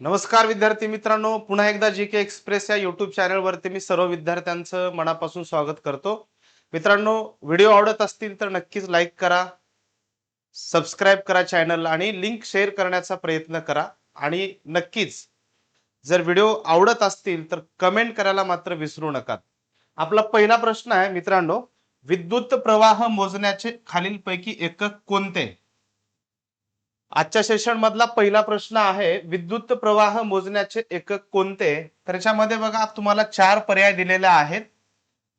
नमस्कार विद्यार्थी मित्रांनो पुन्हा एकदा जी के एक्सप्रेस या युट्यूब चॅनलवरती मी सर्व विद्यार्थ्यांचं मनापासून स्वागत करतो. मित्रांनो व्हिडिओ आवडत असतील तर नक्कीच लाईक करा सबस्क्राईब करा चॅनल आणि लिंक शेअर करण्याचा प्रयत्न करा. आणि नक्कीच जर व्हिडिओ आवडत असतील तर कमेंट करायला मात्र विसरू नका. आपला पहिला प्रश्न आहे मित्रांनो विद्युत प्रवाह मोजण्याचे खालीलपैकी एकक कोणते? आजच्या सेशन मधला पहिला प्रश्न आहे विद्युत प्रवाह मोजण्याचे एकक कोणते? तर याच्यामध्ये बघा तुम्हाला चार पर्याय दिलेले आहेत.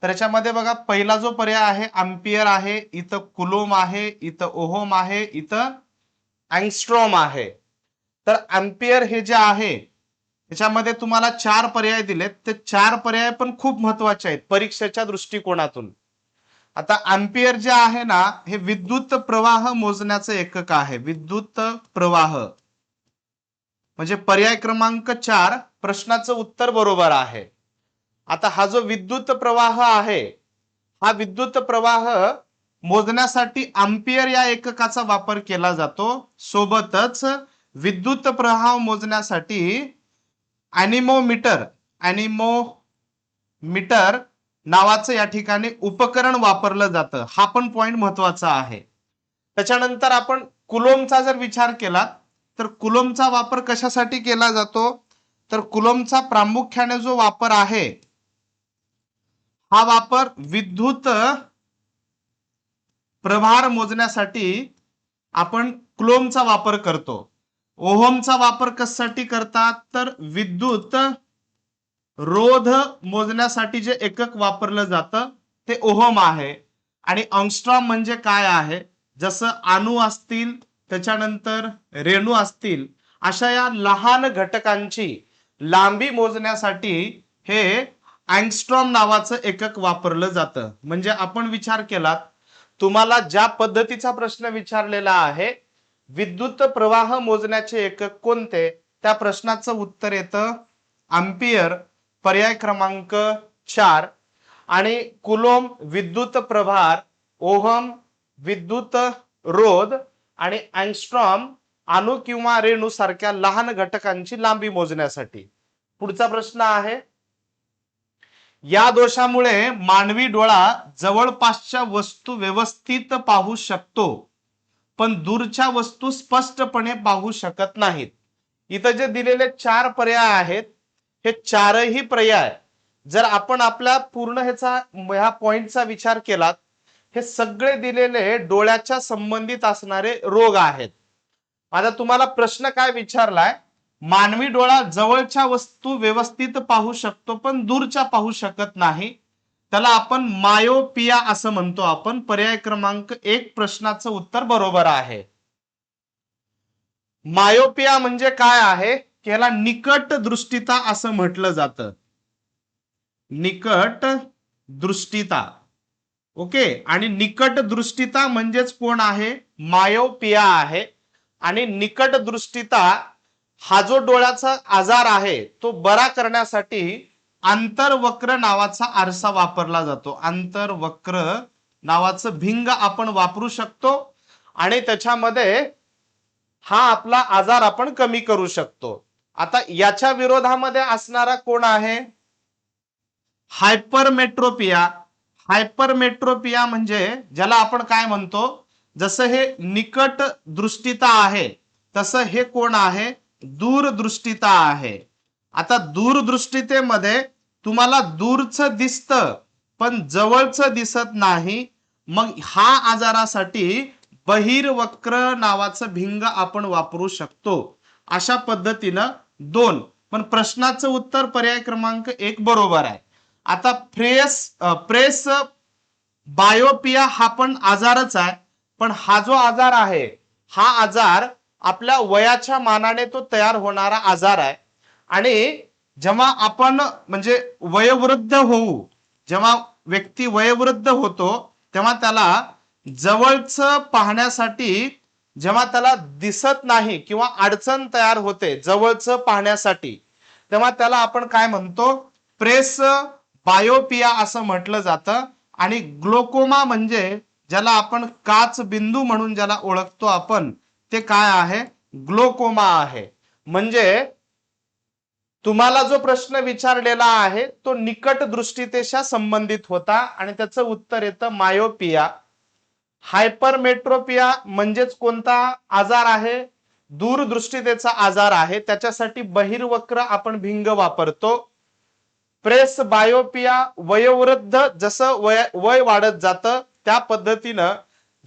तर याच्यामध्ये बघा पहिला जो पर्याय आहे अम्पियर आहे इथं कुलोम आहे इथं ओहोम आहे इथं अँगस्ट्रॉम आहे. तर अम्पियर हे जे आहे त्याच्यामध्ये तुम्हाला चार पर्याय दिलेत. ते चार पर्याय पण खूप महत्त्वाचे आहेत परीक्षेच्या दृष्टिकोनातून. आता अँपियर जे आहे ना हे विद्युत प्रवाह मोजण्याचं एकक आहे. विद्युत प्रवाह. म्हणजे पर्याय क्रमांक चार प्रश्नाचं उत्तर बरोबर आहे. आता हा जो विद्युत प्रवाह आहे हा विद्युत प्रवाह मोजण्यासाठी अँपियर या एककाचा वापर केला जातो. सोबतच विद्युत प्रवाह मोजण्यासाठी अॅनिमोमीटर अॅनिमोमीटर नावाचं या ठिकाणी उपकरण वापरलं जातं. हा पण पॉइंट महत्त्वाचा आहे. त्याच्यानंतर आपण कुलोमचा जर विचार केला तर कुलोमचा वापर कशासाठी केला जातो? तर कुलोमचा प्रामुख्याने जो वापर आहे हा वापर विद्युत प्रभार मोजण्यासाठी आपण कुलोमचा वापर करतो. ओहोमचा वापर कशासाठी करतात? तर विद्युत रोध मोजण्यासाठी जे एकक वापरलं जातं ते ओहम आहे. आणि अंगस्ट्रॉम म्हणजे काय आहे? जसं अणू असतील त्याच्यानंतर रेणू असतील अशा या लहान घटकांची लांबी मोजण्यासाठी हे अँगस्ट्रॉम नावाचं एकक वापरलं जातं. म्हणजे आपण विचार केलात तुम्हाला ज्या पद्धतीचा प्रश्न विचारलेला आहे विद्युत प्रवाह मोजण्याचे एकक कोणते? त्या प्रश्नाचं उत्तर येतं अम्पियर पर्याय क्रमांक चार आणि कुलोम विद्युत प्रभार ओहम विद्युत रोध आणि अँगस्ट्रॉम अणु किंवा रेणू सारख्या लहान घटकांची लांबी मोजण्यासाठी. पुढचा प्रश्न आहे या दोषामुळे मानवी डोळा जवळपासच्या वस्तू व्यवस्थित पाहू शकतो पण दूरच्या वस्तू स्पष्टपणे पाहू शकत नाहीत. इथं जे दिलेले चार पर्याय आहेत हे चारही पर्याय जर आपण आपल्या पूर्ण ह्याचा ह्या पॉइंटचा विचार केलात हे सगळे दिलेले डोळ्याच्या संबंधित असणारे रोग आहेत. आता तुम्हाला प्रश्न काय विचारलाय? मानवी डोळा जवळच्या वस्तू व्यवस्थित पाहू शकतो पण दूरच्या पाहू शकत नाही. त्याला आपण मायोपिया असं म्हणतो आपण. पर्याय क्रमांक एक प्रश्नाचं उत्तर बरोबर आहे. मायोपिया म्हणजे काय आहे? याला निकट दृष्टिता असं म्हटलं जातं. निकट दृष्टिता. ओके? आणि निकट दृष्टिता म्हणजेच कोण आहे? मायोपिया आहे. आणि निकट दृष्टिता हा जो डोळ्याचा आजार आहे तो बरा करण्यासाठी आंतरवक्र नावाचा आरसा वापरला जातो. आंतरवक्र नावाचं भिंग आपण वापरू शकतो आणि त्याच्यामध्ये हा आपला आजार आपण कमी करू शकतो. आता याच्या विरोधामध्ये असणारा कोण आहे? हायपरमेट्रोपिया. हायपरमेट्रोपिया म्हणजे ज्याला आपण काय म्हणतो? जसं हे निकट दृष्टिता आहे तसं हे कोण आहे? दूरदृष्टिता आहे. आता दूरदृष्टितेमध्ये तुम्हाला दूरचं दिसतं पण जवळचं दिसत नाही. मग हा आजारासाठी बहिर्वक्र नावाचं भिंग आपण वापरू शकतो. अशा पद्धतीनं दोन. पण प्रश्नाचं उत्तर पर्याय क्रमांक एक बरोबर आहे. आता फ्रेस प्रेस बायोपिया हा पण आजारच आहे. पण हा जो आजार आहे हा आजार आपल्या वयाच्या मानाने तो तयार होणारा आजार आहे. आणि जेव्हा आपण म्हणजे वयोवृद्ध होऊ जेव्हा व्यक्ती वयोवृद्ध होतो तेव्हा त्याला जवळच पाहण्यासाठी जेव्हा त्याला दिसत नाही किंवा अडचण तयार होते जवळच पाहण्यासाठी तेव्हा त्याला आपण काय म्हणतो? प्रेस बायोपिया असं म्हटलं जातं. आणि ग्लोकोमा म्हणजे ज्याला आपण काच बिंदू म्हणून ज्याला ओळखतो आपण ते काय आहे? ग्लोकोमा आहे. म्हणजे तुम्हाला जो प्रश्न विचारलेला आहे तो निकट दृष्टीतेशा संबंधित होता. आणि त्याचं उत्तर येतं मायोपिया. हायपरमेट्रोपिया म्हणजेच कोणता आजार आहे? दूरदृष्टीतेचा आजार आहे. त्याच्यासाठी बहिर्वक्र आपण भिंग वापरतो. प्रेस बायोपिया वयोवृद्ध जसं वय वय वाढत जातं त्या पद्धतीनं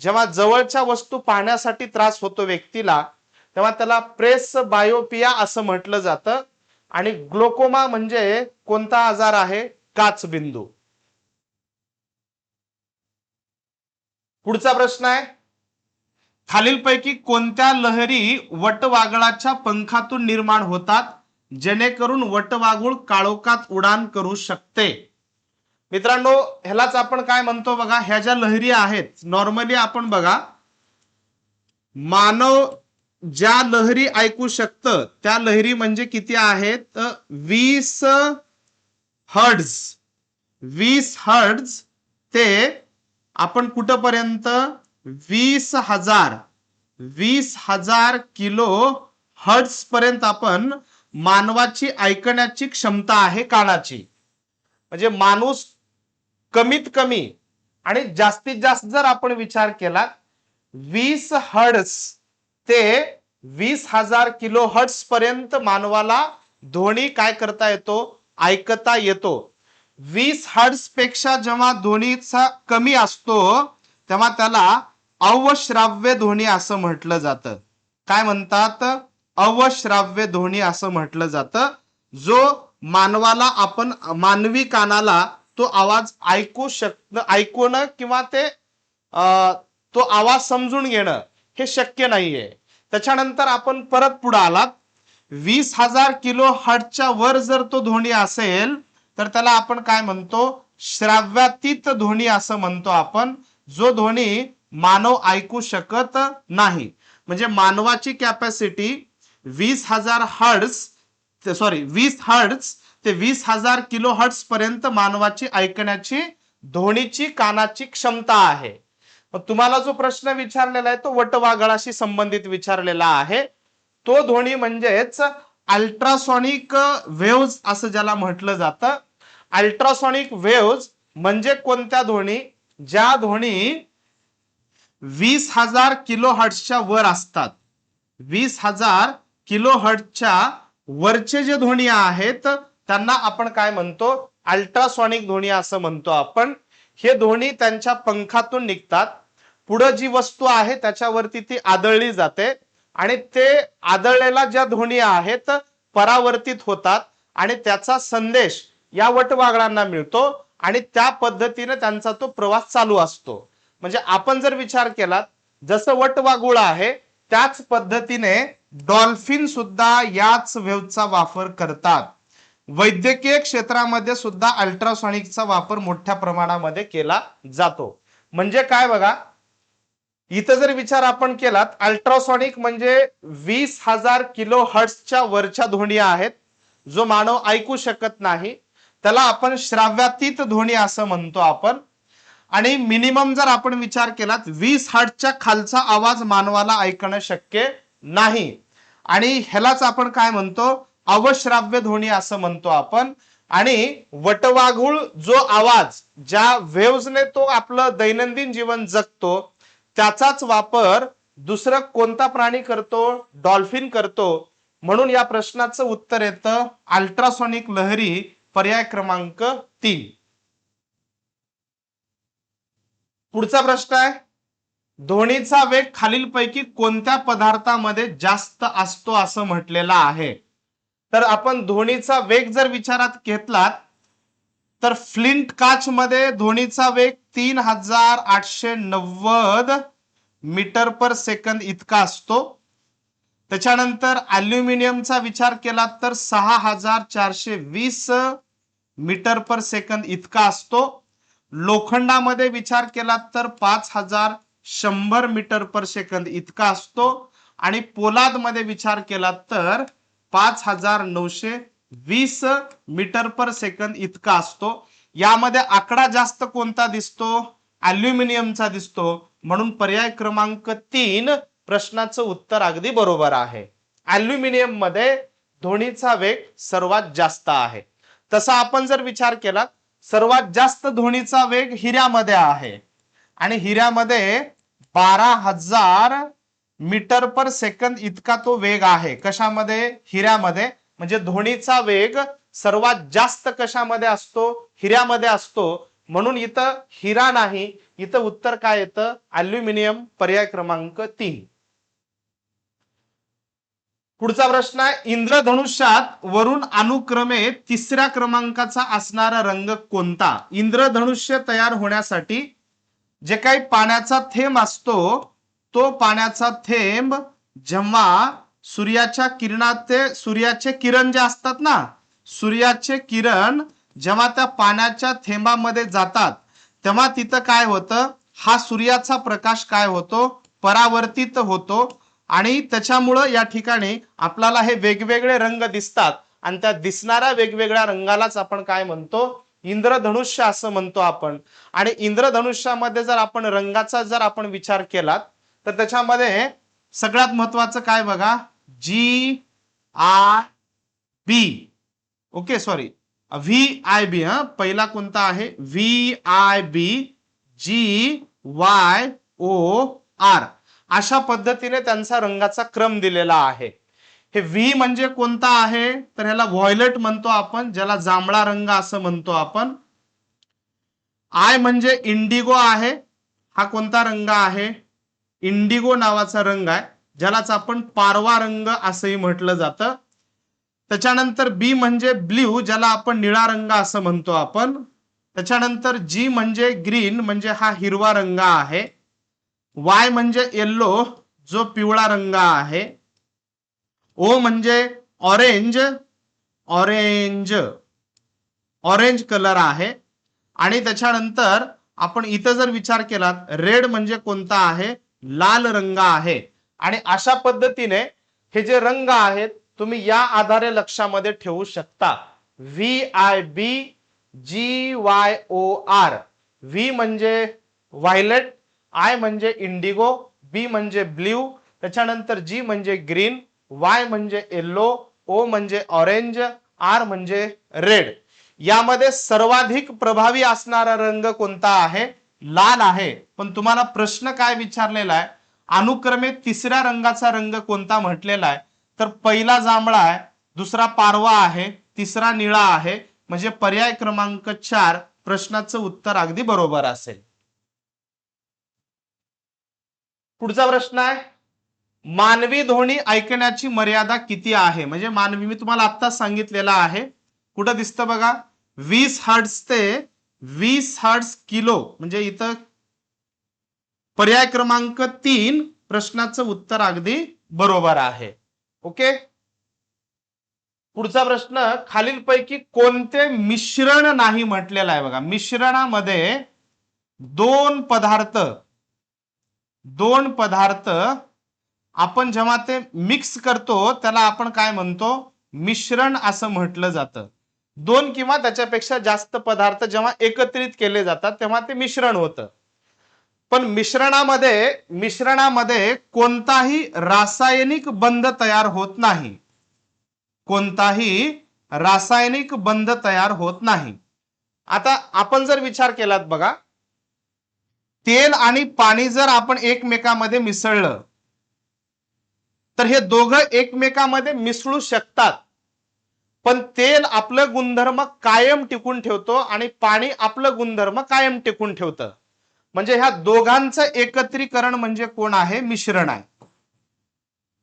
जेव्हा जवळच्या वस्तू पाहण्यासाठी त्रास होतो व्यक्तीला तेव्हा त्याला प्रेस बायोपिया असं म्हटलं जातं. आणि ग्लोकोमा म्हणजे कोणता आजार आहे? काचबिंदू. पुढचा प्रश्न आहे. खालीलपैकी कोणत्या लहरी वटवागळाच्या पंखातून निर्माण होतात? जेणेकरून वटवागुळ काळोखात उडान करू शकते. मित्रांनो ह्यालाच आपण काय म्हणतो बघा? ह्या ज्या लहरी आहेत नॉर्मली आपण बघा मानव ज्या लहरी ऐकू शकतं त्या लहरी म्हणजे किती आहेत? वीस हर्ड्स वीस हर्ड्स ते आपण कुठपर्यंत? वीस हजार वीस हजार किलो हर्ट्स पर्यंत आपण मानवाची ऐकण्याची क्षमता आहे कानाची. म्हणजे माणूस कमीत कमी आणि जास्तीत जास्त जर आपण विचार केला वीस हर्ट्स ते वीस हजार किलो हर्ट्स पर्यंत मानवाला ध्वनी काय करता येतो? ऐकता येतो. वीस हर्ट्सपेक्षा जेव्हा ध्वनीचा कमी असतो तेव्हा त्याला अवश्राव्य ध्वनी असं म्हटलं जातं. काय म्हणतात? अवश्राव्य ध्वनी असं म्हटलं जातं. जो मानवाला आपण मानवी कानाला तो आवाज ऐकू शक ऐकून किंवा ते तो आवाज समजून घेणं हे शक्य नाहीये. त्याच्यानंतर आपण परत पुढे आलात. वीस हजार किलो हर्टच्या वर जर तो ध्वनी असेल तर त्याला आपण काय म्हणतो? श्राव्यातीत ध्वनी असं म्हणतो आपण जो ध्वनी मानव ऐकू शकत नाही. म्हणजे मानवाची कॅपॅसिटी वीस हजार हर्ड्स सॉरी वीस हर्ड्स ते वीस हजार किलो हर्ट्स पर्यंत मानवाची ऐकण्याची ध्वनीची कानाची क्षमता आहे. मग तुम्हाला जो प्रश्न विचारलेला आहे तो वटवागळाशी संबंधित विचारलेला आहे. तो ध्वनी म्हणजेच अल्ट्रासॉनिक वेव्ज असं ज्याला म्हटलं जातं. अल्ट्रासॉनिक वेव्ज म्हणजे कोणत्या ध्वनी? ज्या ध्वनी वीस हजार किलो हर्ट्सच्या वर असतात. वीस हजार किलो हर्ट्सच्या वरचे जे ध्वनी आहेत त्यांना आपण काय म्हणतो? अल्ट्रासॉनिक ध्वनी असं म्हणतो आपण. हे ध्वनी त्यांच्या पंखातून निघतात. पुढं जी वस्तू आहे त्याच्यावरती ती आदळली जाते. आणि ते आदळलेला ज्या ध्वनी आहेत परावर्तित होतात आणि त्याचा संदेश या वटवागळांना मिळतो आणि त्या पद्धतीने त्यांचा तो प्रवास चालू असतो. म्हणजे आपण जर विचार केला जसं वटवागुळ आहे त्याच पद्धतीने डॉल्फिन सुद्धा याच वेव्हचा वापर करतात. वैद्यकीय क्षेत्रामध्ये सुद्धा अल्ट्रासॉनिकचा वापर मोठ्या प्रमाणामध्ये केला जातो. म्हणजे काय बघा इथं जर विचार आपण केलात अल्ट्रासॉनिक म्हणजे वीस हजार किलो हर्ट्सच्या वरच्या ध्वनी आहेत जो मानव ऐकू शकत नाही. त्याला आपण श्राव्यातीत ध्वनी असं म्हणतो आपण. आणि मिनिमम जर आपण विचार केलात वीस हर्टच्या खालचा आवाज मानवाला ऐकणं शक्य नाही. आणि ह्यालाच आपण काय म्हणतो? अवश्राव्य ध्वनी असं म्हणतो आपण. आणि वटवाघूळ जो आवाज ज्या वेव्हजने तो आपलं दैनंदिन जीवन जगतो त्याचाच वापर दुसरं कोणता प्राणी करतो? डॉल्फिन करतो. म्हणून या प्रश्नाचं उत्तर येतं अल्ट्रासॉनिक लहरी पर्याय क्रमांक तीन. पुढचा प्रश्न आहे. ध्वनीचा वेग खालीलपैकी कोणत्या पदार्थामध्ये जास्त असतो असं म्हटलेलं आहे. तर आपण ध्वनीचा वेग जर विचारात घेतलात तर फ्लिंट काच मध्ये धोनीचा वेग तीन हजार आठशे नव्वद मीटर पर सेकंद इतका असतो. त्याच्यानंतर अल्युमिनियमचा विचार केला तर सहा हजार चारशे वीस मीटर पर सेकंद इतका असतो. लोखंडामध्ये विचार केला तर पाच हजार शंभर मीटर पर सेकंद इतका असतो. आणि पोलादमध्ये विचार केला तर पाच हजार नऊशे वीस मीटर पर सेकंद इतका असतो. यामध्ये आकडा जास्त कोणता दिसतो? अल्युमिनियमचा दिसतो. म्हणून पर्याय क्रमांक तीन प्रश्नाचं उत्तर अगदी बरोबर आहे. अल्युमिनियममध्ये ध्वनीचा वेग सर्वात जास्त आहे. तसा आपण जर विचार केला सर्वात जास्त ध्वनीचा वेग हिऱ्यामध्ये आहे. आणि हिऱ्यामध्ये बारा हजार मीटर पर सेकंद इतका तो वेग आहे. कशामध्ये? हिऱ्यामध्ये. म्हणजे ध्वनीचा वेग सर्वात जास्त कशामध्ये असतो? हिऱ्यामध्ये असतो. म्हणून इथं हिरा नाही इथं उत्तर काय येतं? अल्युमिनियम पर्याय क्रमांक तीन. पुढचा प्रश्न आहे इंद्रधनुष्यात वरून अनुक्रमे तिसऱ्या क्रमांकाचा असणारा रंग कोणता? इंद्रधनुष्य तयार होण्यासाठी जे काही पाण्याचा थेंब असतो तो पाण्याचा थेंब जेव्हा सूर्याच्या किरणाचे सूर्याचे किरण जे असतात ना सूर्याचे किरण जेव्हा त्या पाण्याच्या थेंबामध्ये जातात तेव्हा तिथं काय होतं? हा सूर्याचा प्रकाश काय होतो? परावर्तित होतो आणि त्याच्यामुळं या ठिकाणी आपल्याला हे वेगवेगळे रंग दिसतात आणि त्या दिसणाऱ्या वेगवेगळ्या रंगालाच आपण काय म्हणतो? इंद्रधनुष्य असं म्हणतो आपण. आणि इंद्रधनुष्यामध्ये जर आपण रंगाचा जर आपण विचार केलात तर त्याच्यामध्ये सगळ्यात महत्वाचं काय बघा? G I B okay sorry V I B हा? पहिला कोणता आहे? V I B G Y O R अशा पद्धतीने त्यांचा रंगाचा क्रम दिलेला आहे. हे व्ही म्हणजे कोणता आहे? तर ह्याला व्हॉयलेट म्हणतो आपण ज्याला जांभळा रंग असं म्हणतो आपण. आय म्हणजे इंडिगो आहे. हा कोणता रंग आहे? इंडिगो नावाचा रंग आहे ज्यालाच आपण पारवा रंग असंही म्हटलं जातं. त्याच्यानंतर बी म्हणजे ब्ल्यू ज्याला आपण निळा रंग असं म्हणतो आपण. त्याच्यानंतर जी म्हणजे ग्रीन म्हणजे हा हिरवा रंग आहे. वाय म्हणजे येल्लो जो पिवळा रंग आहे. ओ म्हणजे ऑरेंज ऑरेंज ऑरेंज कलर आहे. आणि त्याच्यानंतर आपण इथं जर विचार केलात रेड म्हणजे कोणता आहे? लाल रंग आहे. आणि अशा पद्धतीने हे जे रंग आहेत तुम्ही या आधारे लक्षामध्ये ठेवू शकता. V I B G Y O R V म्हणजे व्हायलेट आय म्हणजे इंडिगो बी म्हणजे ब्ल्यू त्याच्यानंतर जी म्हणजे ग्रीन वाय म्हणजे येल्लो ओ म्हणजे ऑरेंज आर म्हणजे रेड यामध्ये सर्वाधिक प्रभावी असणारा रंग कोणता आहे? लाल आहे. पण तुम्हाला प्रश्न काय विचारलेला आहे? अनुक्रमे तिसऱ्या रंगाचा रंग कोणता म्हटलेला आहे? तर पहिला जांभळा आहे दुसरा पारवा आहे तिसरा निळा आहे. म्हणजे पर्याय क्रमांक चार प्रश्नाचं उत्तर अगदी बरोबर असेल. पुढचा प्रश्न आहे मानवी ध्वनी ऐकण्याची मर्यादा किती आहे? म्हणजे मानवी मी तुम्हाला आत्ताच सांगितलेला आहे. कुठं दिसतं बघा? वीस हर्ट्स ते वीस हर्ट्स किलो म्हणजे इथं पर्याय क्रमांक तीन प्रश्नाचं उत्तर अगदी बरोबर आहे. ओके? पुढचा प्रश्न खालीलपैकी कोणते मिश्रण नाही म्हटलेलं आहे बघा. मिश्रणामध्ये दोन पदार्थ दोन पदार्थ आपण जेव्हा ते मिक्स करतो त्याला आपण काय म्हणतो? मिश्रण असं म्हटलं जातं. दोन किंवा त्याच्यापेक्षा जास्त पदार्थ जेव्हा एकत्रित केले जातात तेव्हा ते मिश्रण होतं. पण मिश्रणामध्ये मिश्रणामध्ये कोणताही रासायनिक बंध तयार होत नाही. कोणताही रासायनिक बंध तयार होत नाही. आता आपण जर विचार केलात बघा तेल आणि पाणी जर आपण एकमेकामध्ये मिसळलं तर हे दोघं एकमेकामध्ये मिसळू शकतात. पण तेल आपलं गुणधर्म कायम टिकून ठेवतो आणि पाणी आपलं गुणधर्म कायम टिकून ठेवतं. म्हणजे ह्या दोघांचं एकत्रीकरण म्हणजे कोण आहे? मिश्रण आहे.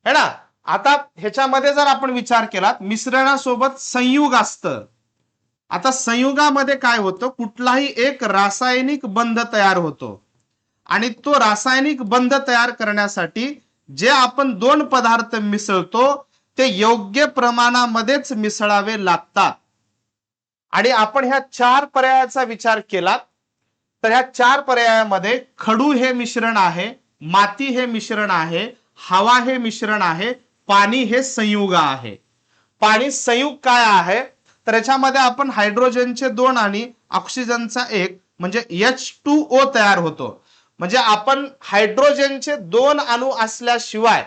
है ना? आता ह्याच्यामध्ये जर आपण विचार केला मिश्रणासोबत संयुग असतं. आता संयुगामध्ये काय होतं? कुठलाही एक रासायनिक बंध तयार होतो. आणि तो रासायनिक बंध तयार करण्यासाठी जे आपण दोन पदार्थ मिसळतो ते योग्य प्रमाणामध्येच मिसळावे लागतात. आणि आपण ह्या चार पर्यायाचा विचार केला तर ह्या चार पर्यायामध्ये खडू हे मिश्रण आहे माती हे मिश्रण आहे हवा हे मिश्रण आहे पाणी हे संयुग आहे. पाणी संयुग काय आहे? तर याच्यामध्ये आपण हायड्रोजनचे दोन आणि ऑक्सिजनचा एक म्हणजे एच टू ओ तयार होतो. म्हणजे आपण हायड्रोजनचे दोन अणू असल्याशिवाय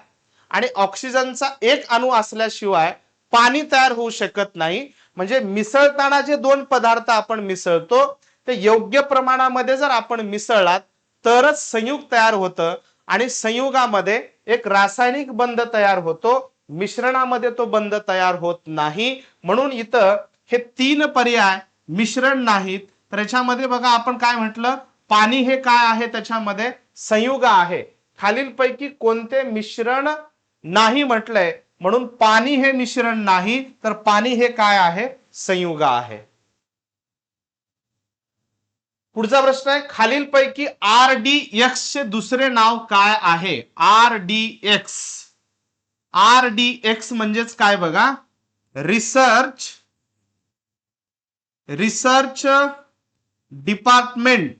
आणि ऑक्सिजनचा एक अणू असल्याशिवाय पाणी तयार होऊ शकत नाही. म्हणजे मिसळताना जे दोन पदार्थ आपण मिसळतो ते योग्य प्रमाणामध्ये जर आपण मिसळलात तरच संयुग तयार होतं आणि संयुगामध्ये एक रासायनिक बंध तयार होतो. मिश्रणामध्ये तो बंध तयार होत नाही. म्हणून इथं हे तीन पर्याय मिश्रण नाहीत. तर याच्यामध्ये बघा आपण काय म्हटलं? पाणी हे काय आहे? त्याच्यामध्ये संयुग आहे. खालीलपैकी कोणते मिश्रण नाही म्हटलंय म्हणून पाणी हे मिश्रण नाही तर पाणी हे काय आहे? संयुग आहे. पुढचा प्रश्न आहे खालीलपैकी आर डी एक्स चे दुसरे नाव काय आहे? R D X. R D X म्हणजेच काय बघा? Research research department.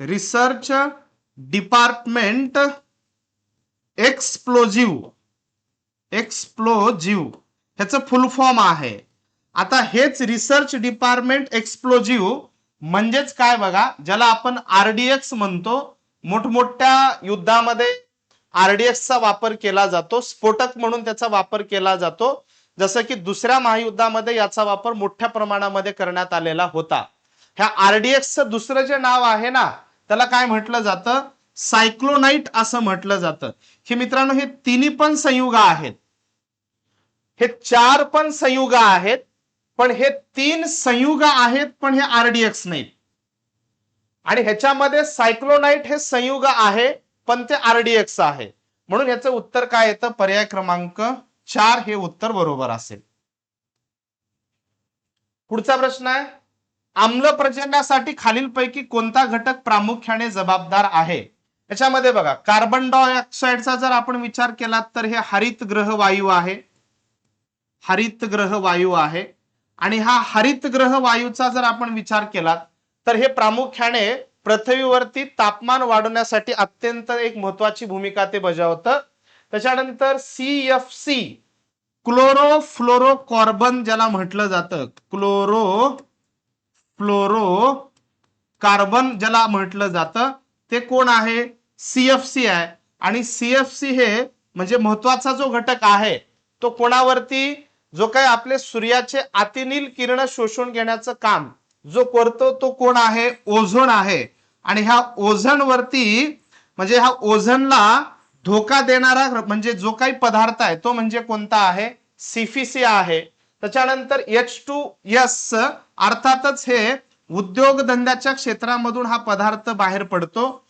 Research department explosive explosive ह्याचं फुल फॉर्म आहे. आता हेच रिसर्च डिपार्टमेंट एक्सप्लोजिव्ह म्हणजेच काय बघा ज्याला आपण आरडीएक्स म्हणतो. मोठमोठ्या युद्धामध्ये आरडीएक्सचा वापर केला जातो. स्फोटक म्हणून त्याचा वापर केला जातो. जसं की दुसऱ्या महायुद्धामध्ये याचा वापर मोठ्या प्रमाणामध्ये करण्यात आलेला होता. ह्या आरडीएक्सचं दुसरं जे नाव आहे ना त्याला काय म्हटलं जातं? सायक्लोनाइट असं म्हटलं जातं. हे मित्रांनो हे तिन्ही पण संयुग आहेत. हे चार पण संयुग आहेत पण हे तीन संयुग आहेत पण हे आरडीएक्स नाहीत. आणि ह्याच्यामध्ये सायक्लोनाइट हे संयुग आहे पण ते आरडीएक्स आहे. म्हणून ह्याचं उत्तर काय येतं? पर्याय क्रमांक चार हे उत्तर बरोबर असेल. पुढचा प्रश्न आहे. आम्ल प्रजननासाठी खालीलपैकी कोणता घटक प्रामुख्याने जबाबदार आहे? याच्यामध्ये बघा कार्बन डायऑक्साईडचा जर आपण विचार केला तर हे हरित ग्रह वायू आहे. हरित ग्रह वायू आहे. आणि हा हरित ग्रह वायूचा जर आपण विचार केला तर हे प्रामुख्याने पृथ्वीवरती तापमान वाढवण्यासाठी अत्यंत एक महत्वाची भूमिका ते बजावतं. त्याच्यानंतर C F C chlorofluorocarbon ज्याला म्हटलं जातं क्लोरो फ्लोरो कार्बन ज्याला म्हटलं जातं ते कोण आहे? सीएफसी आहे. आणि सीएफसी हे म्हणजे महत्त्वाचा जो घटक आहे तो कोणावरती? जो काय आपले सूर्याचे अतिनील किरण शोषून घेण्याचं काम जो करतो तो कोण आहे? ओझोन आहे. आणि ह्या ओझनवरती म्हणजे ह्या ओझोनला धोका देणारा म्हणजे जो काही पदार्थ आहे तो म्हणजे कोणता आहे? सीफीसी आहे. त्याच्यानंतर एच टू एस अर्थातच हे उद्योगधंद्याच्या क्षेत्रामधून हा पदार्थ बाहेर पडतो.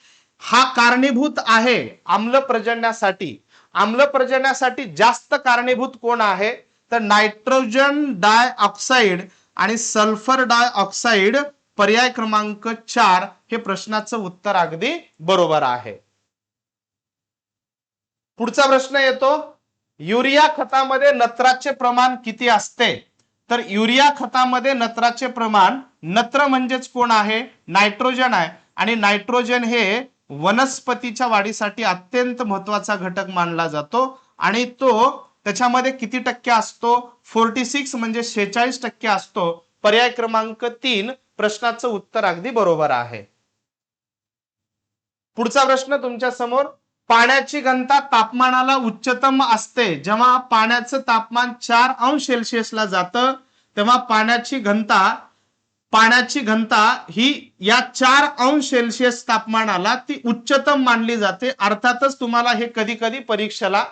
हा कारणीभूत आहे आम्ल प्रजननासाठी. आम्ल प्रजननासाठी जास्त कारणीभूत कोण आहे? तर नायट्रोजन डाय ऑक्साईड आणि सल्फर डाय ऑक्साईड पर्याय क्रमांक चार हे प्रश्नाचं उत्तर अगदी बरोबर आहे. पुढचा प्रश्न येतो. युरिया खतामध्ये नत्राचे प्रमाण किती असते? तर युरिया खतामध्ये नत्राचे प्रमाण नत्र म्हणजेच कोण आहे? नायट्रोजन आहे. आणि नायट्रोजन हे वनस्पतीच्या वाढीसाठी अत्यंत महत्त्वाचा घटक मानला जातो आणि तो त्याच्यामध्ये किती टक्के असतो? फोर्टी सिक्स म्हणजे शेहेचाळीस टक्के असतो. पर्याय क्रमांक तीन प्रश्नाचं उत्तर अगदी बरोबर आहे. पुढचा प्रश्न तुमच्यासमोर. पाण्याची घनता तापमानाला उच्चतम असते. जेव्हा पाण्याचं तापमान चार अंश सेल्सिअसला जातं तेव्हा पाण्याची घनता पाण्याची घनता ही या चार अंश सेल्सिअस तापमानाला ती उच्चतम मानली जाते. अर्थातच तुम्हाला हे कधी कधी परीक्षेला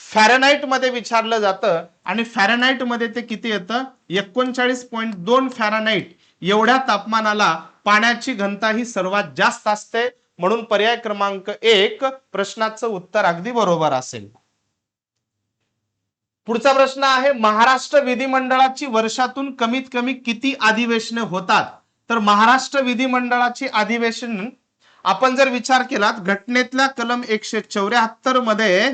फॅरेनाईटमध्ये विचारलं जातं आणि फॅरेनाईटमध्ये ते किती येतं? एकोणचाळीस पॉईंट दोन फॅरेनाईट एवढ्या तापमानाला पाण्याची घनता ही सर्वात जास्त असते. म्हणून पर्याय क्रमांक एक प्रश्नाचं उत्तर अगदी बरोबर असेल. पुढचा प्रश्न आहे महाराष्ट्र विधिमंडळाची वर्षातून कमीत कमी किती अधिवेशने होतात? तर महाराष्ट्र विधिमंडळाची अधिवेशन आपण जर विचार केला घटनेतल्या कलम एकशे चौऱ्याहत्तरमध्ये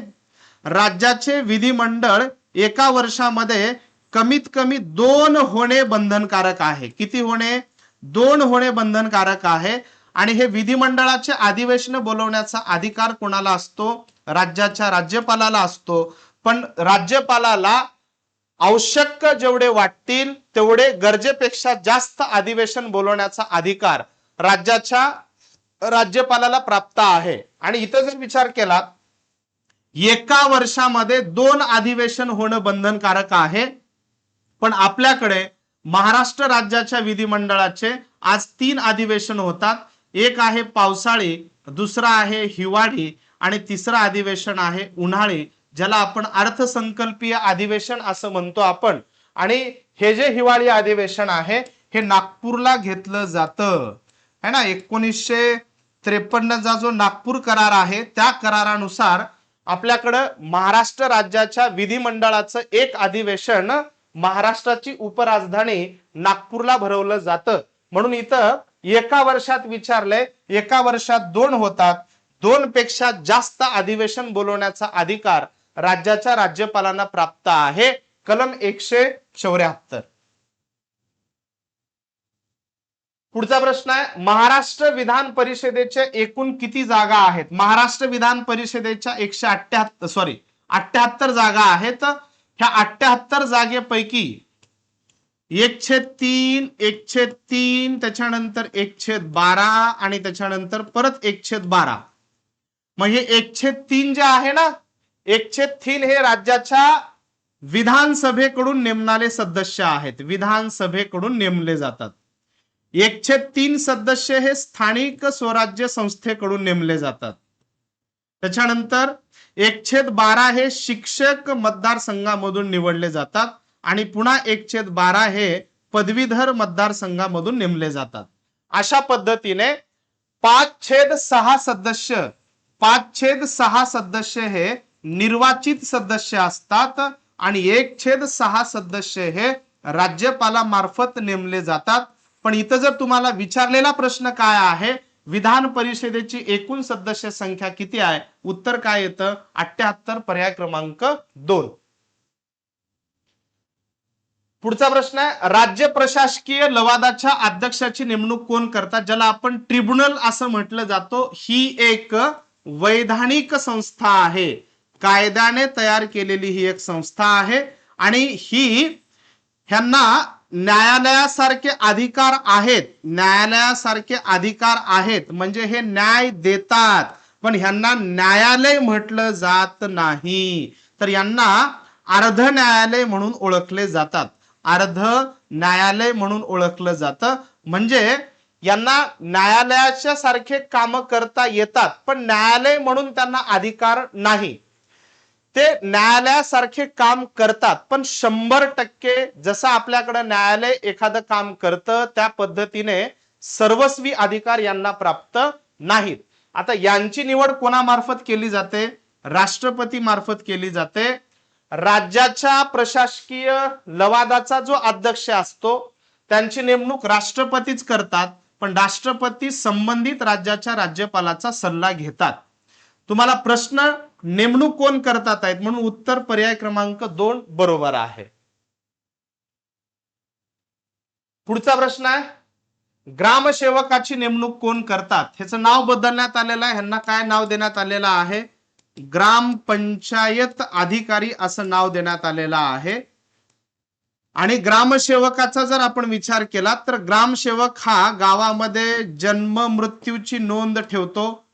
राज्याचे विधिमंडळ एका वर्षामध्ये कमीत कमी दोन होणे बंधनकारक आहे. किती होणे? दोन होणे बंधनकारक आहे. आणि हे विधिमंडळाचे अधिवेशन बोलवण्याचा अधिकार कोणाला असतो? राज्याच्या राज्यपालाला असतो. पण राज्यपालाला आवश्यक जेवढे वाटतील तेवढे गरजेपेक्षा जास्त अधिवेशन बोलवण्याचा अधिकार राज्याच्या राज्यपालाला प्राप्त आहे. आणि इथं जर विचार केला एका वर्षामध्ये दोन अधिवेशन होणं बंधनकारक आहे. पण आपल्याकडे महाराष्ट्र राज्याच्या विधिमंडळाचे आज तीन अधिवेशन होतात. एक आहे पावसाळी दुसरा आहे हिवाळी आणि तिसरं अधिवेशन आहे उन्हाळी. ज्याला आपण अर्थसंकल्पीय अधिवेशन असं म्हणतो आपण. आणि हे जे हिवाळी अधिवेशन आहे हे नागपूरला घेतलं जातं. है ना? एकोणीसशे त्रेपन्नचा जो नागपूर करार आहे त्या करारानुसार आपल्याकडं महाराष्ट्र राज्याच्या विधिमंडळाचं एक अधिवेशन महाराष्ट्राची उपराजधानी नागपूरला भरवलं जातं. म्हणून इथं एका वर्षात विचारलंय एका वर्षात दोन होतात. दोन पेक्षा जास्त अधिवेशन बोलवण्याचा अधिकार राज्याच्या राज्यपालांना प्राप्त आहे. कलम एकशे चौऱ्याहत्तर. पुढचा प्रश्न आहे महाराष्ट्र विधान परिषदेच्या एकूण किती जागा आहेत? महाराष्ट्र विधान परिषदेच्या एकशे अठ्ठ्याहत्तर सॉरी अठ्ठ्याहत्तर जागा आहेत. ह्या अठ्ठ्याहत्तर जागेपैकी एकशे तीन एकशे तीन त्याच्यानंतर एकशे बारा आणि त्याच्यानंतर परत एकशे बारा. मग हे एकशे तीन जे आहे ना एकशे थिल हे राज्याच्या विधानसभेकडून नेमणारे सदस्य आहेत. विधानसभेकडून नेमले जातात. एकशे तीन सदस्य हे स्थानिक स्वराज्य संस्थेकडून नेमले जातात. त्याच्यानंतर एकशे बारा हे शिक्षक मतदारसंघामधून निवडले जातात आणि पुन्हा एकशे बारा हे पदवीधर मतदारसंघामधून नेमले जातात. अशा पद्धतीने पाच छेद सहा सदस्य पाच छेद सहा सदस्य हे निर्वाचित सदस्य असतात आणि एक छेद सहा सदस्य हे राज्यपालामार्फत नेमले जातात. पण इथं जर तुम्हाला विचारलेला प्रश्न काय आहे विधान परिषदेची एकूण सदस्य संख्या किती आहे? उत्तर काय येतं? अठ्याहत्तर पर्याय क्रमांक दोन. पुढचा प्रश्न आहे राज्य प्रशासकीय लवादाच्या अध्यक्षाची नेमणूक कोण करतात? ज्याला आपण ट्रिब्युनल असं म्हटलं जातो. ही एक वैधानिक संस्था आहे. कायद्याने तयार केलेली ही एक संस्था आहे आणि ही ह्यांना न्यायालयासारखे अधिकार आहेत न्यायालयासारखे अधिकार आहेत म्हणजे हे न्याय देतात पण ह्यांना न्यायालय म्हटलं जात नाही. तर यांना अर्ध न्यायालय म्हणून ओळखले जातात. अर्ध न्यायालय म्हणून ओळखलं जातं. म्हणजे यांना न्यायालयाच्या सारखे काम करता येतात पण न्यायालय म्हणून त्यांना अधिकार नाही. ते न्यायालयासारखे काम करतात पण शंभर टक्के जसं आपल्याकडे न्यायालय एखादं काम करतं त्या पद्धतीने सर्वस्वी अधिकार यांना प्राप्त नाहीत. आता यांची निवड कोणामार्फत केली जाते? राष्ट्रपती मार्फत केली जाते. राज्याच्या प्रशासकीय लवादाचा जो अध्यक्ष असतो त्यांची नेमणूक राष्ट्रपतीच करतात पण राष्ट्रपती संबंधित राज्याच्या राज्यपालाचा सल्ला घेतात. तुम्हाला प्रश्न नेमणूक कोण करतात आहेत? म्हणून उत्तर पर्याय क्रमांक दोन बरोबर आहे. पुढचा प्रश्न आहे. ग्रामसेवकाची नेमणूक कोण करतात? ह्याचं नाव बदलण्यात आलेलं आहे. ह्यांना काय नाव देण्यात आलेलं आहे? ग्रामपंचायत अधिकारी असं नाव देण्यात आलेलं आहे. आणि ग्रामसेवकाचा जर आपण विचार केला तर ग्रामसेवक हा गावामध्ये जन्म मृत्यूची नोंद ठेवतो.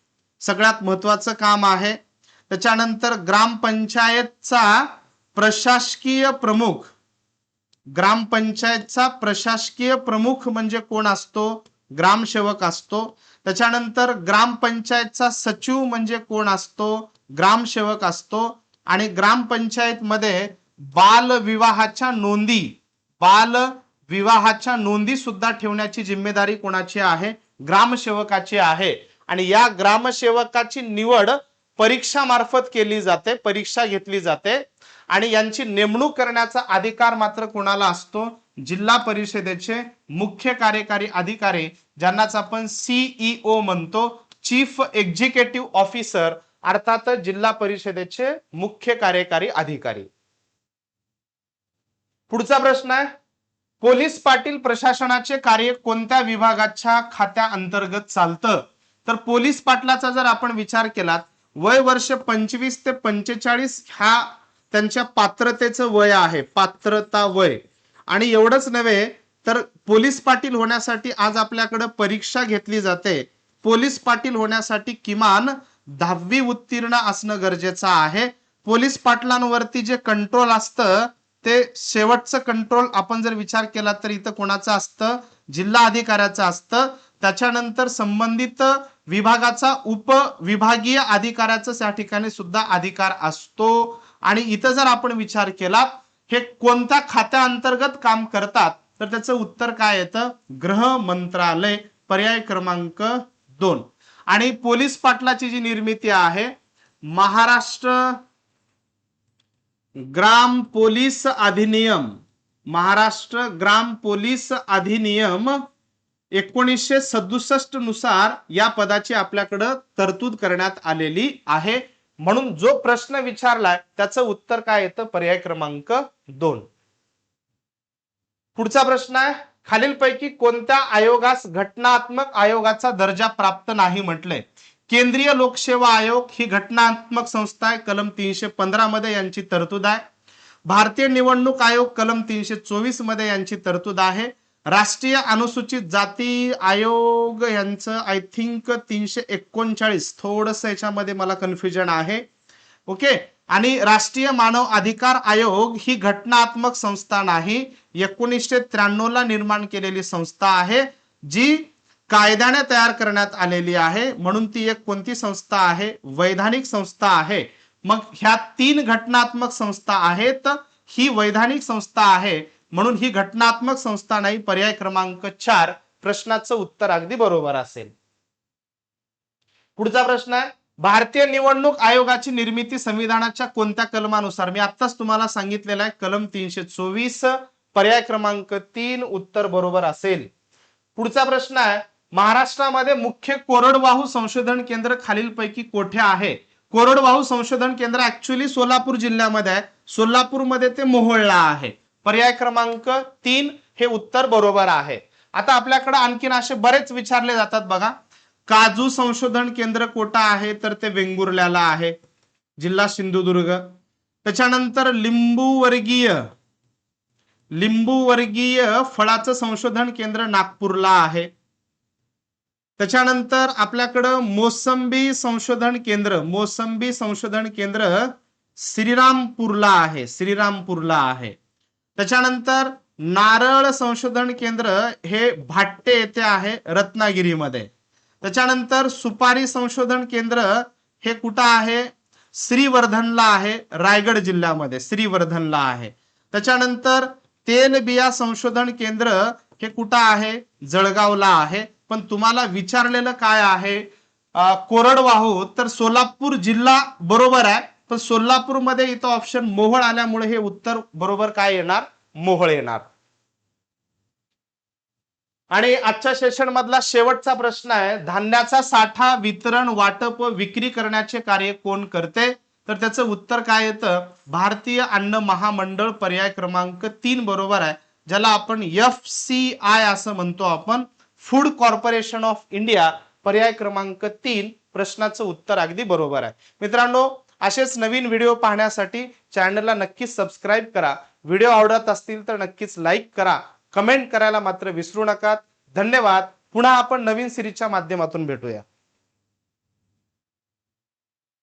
सगळ्यात महत्वाचं काम आहे. त्याच्यानंतर ग्रामपंचायतचा प्रशासकीय प्रमुख. ग्रामपंचायतचा प्रशासकीय प्रमुख म्हणजे कोण असतो? ग्रामसेवक असतो. त्याच्यानंतर ग्रामपंचायतचा सचिव म्हणजे कोण असतो? ग्रामसेवक असतो. आणि ग्रामपंचायत मध्ये बाल विवाहाच्या नोंदी बाल विवाहाच्या नोंदी सुद्धा ठेवण्याची जिम्मेदारी कोणाची आहे? ग्रामसेवकाची आहे. आणि या ग्रामसेवकाची निवड परीक्षा मार्फत केली जाते परीक्षा घेतली जाते आणि यांची नेमणूक करण्याचा अधिकार मात्र कोणाला असतो? जिल्हा परिषदेचे मुख्य कार्यकारी अधिकारी ज्यांनाच आपण सीईओ म्हणतो चीफ एक्झिक्युटिव्ह ऑफिसर अर्थात जिल्हा परिषदेचे मुख्य कार्यकारी अधिकारी. पुढचा प्रश्न आहे. पोलीस पाटील प्रशासनाचे कार्य कोणत्या विभागाच्या खात्या अंतर्गत चालतं? तर पोलीस पाटलाचा जर आपण विचार केला वय वर्ष पंचवीस ते पंचेचाळीस ह्या त्यांच्या पात्रतेचं वय आहे पात्रता वय. आणि एवढंच नव्हे तर पोलीस पाटील होण्यासाठी आज आपल्याकडे परीक्षा घेतली जाते. पोलीस पाटील होण्यासाठी किमान दहावी उत्तीर्ण असणं गरजेचं आहे. पोलीस पाटलांवरती जे कंट्रोल असतं ते शेवटचं कंट्रोल आपण जर विचार केला तर इथं कोणाचं असतं? जिल्हा अधिकाऱ्याचं असतं. त्याच्यानंतर संबंधित विभागाचा उपविभागीय अधिकाऱ्याचा त्या ठिकाणी सुद्धा अधिकार असतो. आणि इथं जर आपण विचार केला हे कोणत्या खात्याअंतर्गत काम करतात? तर त्याचं उत्तर काय येतं? गृह मंत्रालय पर्याय क्रमांक दोन. आणि पोलीस पाटलाची जी निर्मिती आहे महाराष्ट्र ग्राम पोलीस अधिनियम. महाराष्ट्र ग्राम पोलीस अधिनियम एकोणीसशे सदुसष्टनुसार या पदाची आपल्याकडं तरतूद करण्यात आलेली आहे. म्हणून जो प्रश्न विचारलाय त्याचं उत्तर काय येतं? पर्याय क्रमांक दोन. पुढचा प्रश्न आहे खालीलपैकी कोणत्या आयोगास घटनात्मक आयोगाचा दर्जा प्राप्त नाही म्हटलंय केंद्रीय लोकसेवा आयोग ही घटनात्मक संस्था आहे कलम तीनशे पंधरा मध्ये यांची तरतूद आहे. भारतीय निवडणूक आयोग कलम तीनशे चोवीसमध्ये यांची तरतूद आहे. राष्ट्रीय अनुसूचित जाती आयोग यांचं आय थिंक तीनशे एकोणचाळीस थोडस याच्यामध्ये मला कन्फ्युजन आहे. ओके आणि राष्ट्रीय मानव अधिकार आयोग ही घटनात्मक संस्था नाही. एकोणीसशे त्र्याण्णव ला निर्माण केलेली संस्था आहे जी कायद्याने तयार करण्यात आलेली आहे. म्हणून ती एक कोणती संस्था आहे? वैधानिक संस्था आहे. मग ह्या तीन घटनात्मक संस्था आहेत. ही वैधानिक संस्था आहे. म्हणून ही घटनात्मक संस्था नाही पर्याय क्रमांक चार प्रश्नाचं उत्तर अगदी बरोबर असेल. पुढचा प्रश्न आहे भारतीय निवडणूक आयोगाची निर्मिती संविधानाच्या कोणत्या कलमानुसार? मी आत्ताच तुम्हाला सांगितलेलं आहे कलम तीनशे चोवीस पर्याय क्रमांक तीन उत्तर बरोबर असेल. पुढचा प्रश्न आहे महाराष्ट्रामध्ये मुख्य कोरडवाहू संशोधन केंद्र खालीलपैकी कोठे आहे? कोरडवाहू संशोधन केंद्र ऍक्च्युली सोलापूर जिल्ह्यामध्ये आहे. सोलापूरमध्ये ते मोहोळला आहे. पर्याय क्रमांक तीन हे उत्तर बरोबर आहे. आता आपल्याकडे आणखीन असे बरेच विचारले जातात बघा. काजू संशोधन केंद्र कोटा आहे? तर ते वेंगुर्ल्याला आहे. जिल्हा सिंधुदुर्ग. त्याच्यानंतर लिंबू वर्गीय फळाचं संशोधन केंद्र नागपूरला आहे. त्याच्यानंतर आपल्याकडं मोसंबी संशोधन केंद्र मोसंबी संशोधन केंद्र श्रीरामपूरला आहे श्रीरामपूरला आहे. त्याच्यानंतर नारळ संशोधन केंद्र हे भाट्टे येथे आहे रत्नागिरीमध्ये. त्याच्यानंतर सुपारी संशोधन केंद्र हे कुठं आहे? श्रीवर्धनला आहे रायगड जिल्ह्यामध्ये श्रीवर्धनला आहे. त्याच्यानंतर तेलबिया संशोधन केंद्र हे कुठं आहे? जळगावला आहे. पण तुम्हाला विचारलेलं काय आहे? कोरडवाहू तर सोलापूर जिल्हा बरोबर आहे. पण सोलापूरमध्ये इथं ऑप्शन मोहळ आल्यामुळे हे उत्तर बरोबर काय येणार? मोहळ येणार. आणि आजच्या सेशन मधला शेवटचा प्रश्न आहे धान्याचा साठा वितरण वाटप व विक्री करण्याचे कार्य कोण करते? तर त्याचं उत्तर काय येतं? भारतीय अन्न महामंडळ पर्याय क्रमांक तीन बरोबर आहे ज्याला आपण एफ सी आय असं म्हणतो आपण. फूड कॉर्पोरेशन ऑफ इंडिया पर्याय क्रमांक तीन प्रश्नाचं उत्तर अगदी बरोबर आहे. मित्रांनो असेच नवीन व्हिडिओ पाहण्यासाठी चॅनलला नक्कीच सबस्क्राईब करा. व्हिडिओ आवडत असतील तर नक्कीच लाईक करा. कमेंट करायला मात्र विसरू नका. धन्यवाद. पुन्हा आपण नवीन सिरीजच्या माध्यमातून भेटूया.